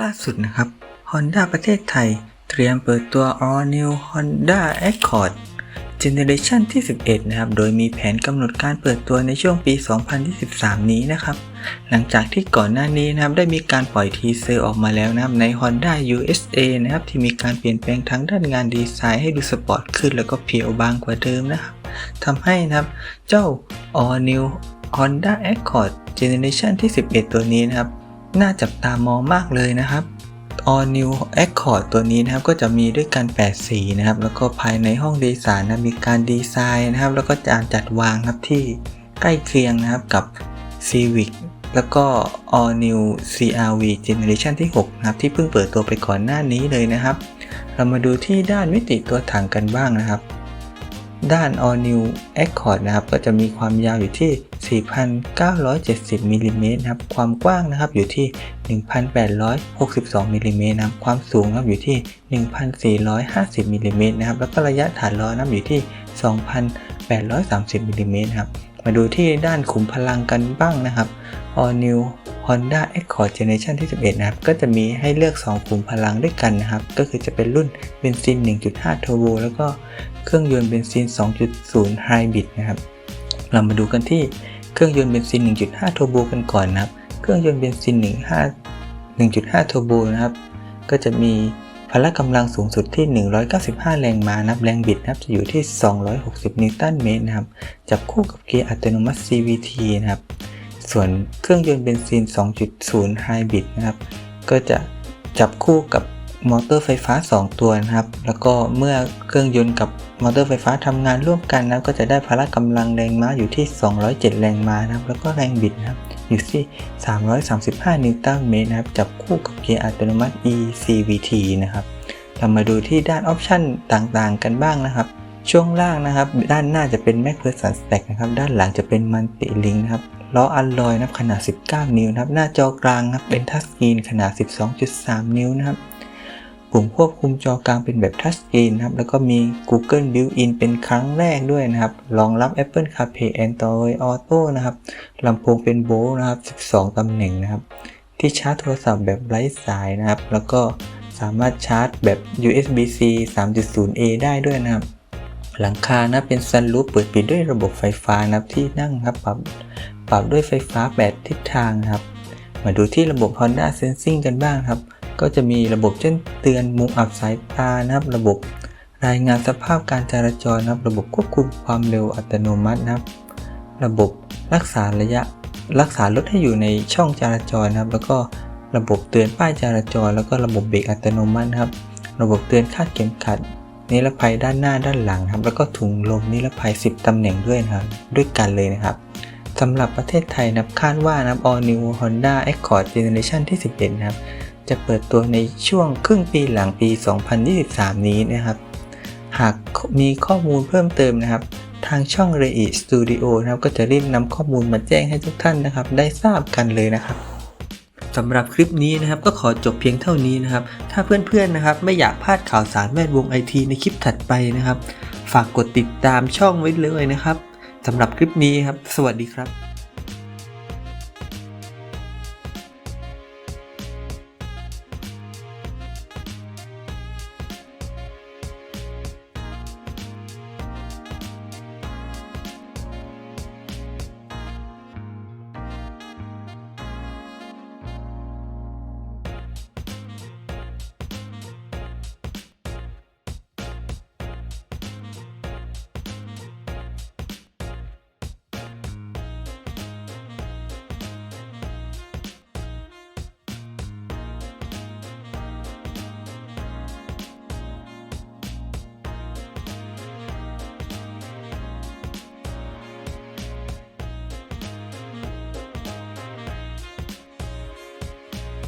ล่าสุดนะครับ Honda ประเทศไทย เตรียมเปิดตัว All New Honda Accord Generation ที่ 11 นะครับ โดยมีแผนกำหนดการเปิดตัวในช่วงปี 2023 นี้นะครับ หลังจากที่ก่อนหน้านี้นะครับ ได้มีการปล่อยทีเซอร์ออกมาแล้วนะครับ ใน Honda USA นะครับ ที่มีการเปลี่ยนแปลงทั้งด้านงานดีไซน์ให้ดูสปอร์ตขึ้นแล้วก็เพียวบางกว่าเดิมนะครับทำให้นะครับ เจ้า All New Honda Accord Generation ที่ 11 ตัวนี้นะครับ น่าจับตามองมากเลยนะครับ All New Accord ตัวนี้นะครับก็จะมีด้วยกัน 8 สีนะครับ แล้วก็ภายในห้องโดยสารนะมีการดีไซน์นะครับ แล้วก็การจัดวางครับที่ใกล้เคียงนะครับกับ Civic แล้วก็ All New CRV Generation ที่ 6 นะครับ ที่เพิ่งเปิดตัวไปก่อนหน้านี้เลยนะครับ เรามาดูที่ด้านมิติตัวถังกันบ้างนะครับ ด้าน All New Accord นะครับก็จะมีความยาวอยู่ที่ 4,970มิลลิเมตรนะครับความกว้างนะครับอยู่ที่ 1,862มิลลิเมตรนะครับความสูงนะครับอยู่ที่ 1,450มิลลิเมตรนะครับแล้วก็ระยะฐานล้อนะครับอยู่ที่ 2,830มิลลิเมตรครับมาดูที่ด้านขุมพลังกันบ้างนะครับ All New Honda Accord Generation ที่ 11 นะครับ ก็จะมีให้เลือก2ขุมพลังด้วยกันนะครับ ก็คือจะเป็นรุ่นเบนซิน 1.5 Turbo แล้วก็เครื่องยนต์เบนซิน 2.0 Hybrid นะครับ เรามาดูกันที่เครื่องยนต์เบนซิน 1.5 Turbo กันก่อนนะครับ เครื่องยนต์เบนซิน 15 1.5 Turbo นะครับ ก็จะมีพละกำลังสูงสุดที่ 195 แรงม้านับแรงบิดนะครับจะอยู่ที่ 260 นิวตันเมตรนะครับ จับคู่กับเกียร์อัตโนมัติ CVT นะครับ ส่วนเครื่องยนต์เบนซิน 2.0 Hybrid นะครับ ก็จะจับคู่กับมอเตอร์ไฟฟ้า 2 ตัวนะครับ แล้วก็เมื่อเครื่องยนต์กับมอเตอร์ไฟฟ้าทำงานร่วมกันนะก็จะได้พละกำลังแรงม้าอยู่ที่ 207 แรงม้านะครับ แล้วก็แรงบิดนะครับ อยู่ที่ 335 นิวตันเมตรนะครับ จับคู่กับเกียร์อัตโนมัติ eCVT นะครับ เรามาดูที่ด้านออปชันต่างๆ กันบ้างนะครับ ช่วงล่างนะครับ ด้านหน้าจะเป็น MacPherson Stack นะครับ ด้านหลังจะเป็น Multi Link นะครับล้ออัลลอยนะครับขนาด 19 นิ้วนะครับ หน้าจอกลางนะครับเป็นทัชสกรีนขนาด 12.3 นิ้วนะครับปุ่มควบคุมจอกลางเป็นแบบทัชสกรีนนะครับ แล้วก็มี Google Built-in เป็นครั้งแรกด้วยนะครับ รองรับ Apple CarPlay Android Auto นะครับลำโพงเป็นโบลนะครับ 12 ตำแหน่งนะครับ ที่ชาร์จโทรศัพท์แบบไร้สายนะครับ แล้วก็สามารถชาร์จแบบ USB-C 3.0A ได้ด้วยนะครับ หลังคานะเป็นซันรูปเปิดปิดด้วยระบบไฟฟ้านะครับที่นั่งครับปรับ ปรับด้วยไฟฟ้า 8 ทิศทางครับ มาดูที่ระบบ Honda Sensing กันบ้างครับ ก็จะมีระบบแจ้งเตือนมุมอับสายตานะครับ ระบบรายงานสภาพการจราจรนะครับ ระบบควบคุมความเร็วอัตโนมัตินะครับ ระบบรักษาระยะรักษารถให้อยู่ในช่องจราจรนะครับ แล้วก็ระบบเตือนป้ายจราจร แล้วก็ระบบเบรกอัตโนมัติครับ ระบบเตือนคาดเข็มขัดนิรภัยด้านหน้าด้านหลังครับ แล้วก็ถุงลมนิรภัย 10 ตำแหน่งด้วยนะครับ ด้วยกันเลยนะครับ สำหรับประเทศไทยนะครับคาดว่านะครับ All New Honda Accord Generation ที่ 11 นะครับ จะเปิดตัวในช่วงครึ่งปีหลังปี 2023 นี้นะครับ หากมีข้อมูลเพิ่มเติมนะครับ ทางช่อง r e i Studio นะครับ ก็จะรีบนำข้อมูลมาแจ้งให้ทุกท่านนะครับ ได้ทราบกันเลยนะครับสำหรับคลิปนี้นะครับก็ขอจบเพียงเท่านี้นะครับ ถ้าเพื่อนๆนะครับไม่อยากพลาดข่าวสารแวดวงไอทีในคลิปถัดไปนะครับ ฝากกดติดตามช่องไว้เลยนะครับ สำหรับคลิปนี้ครับ สวัสดีครับ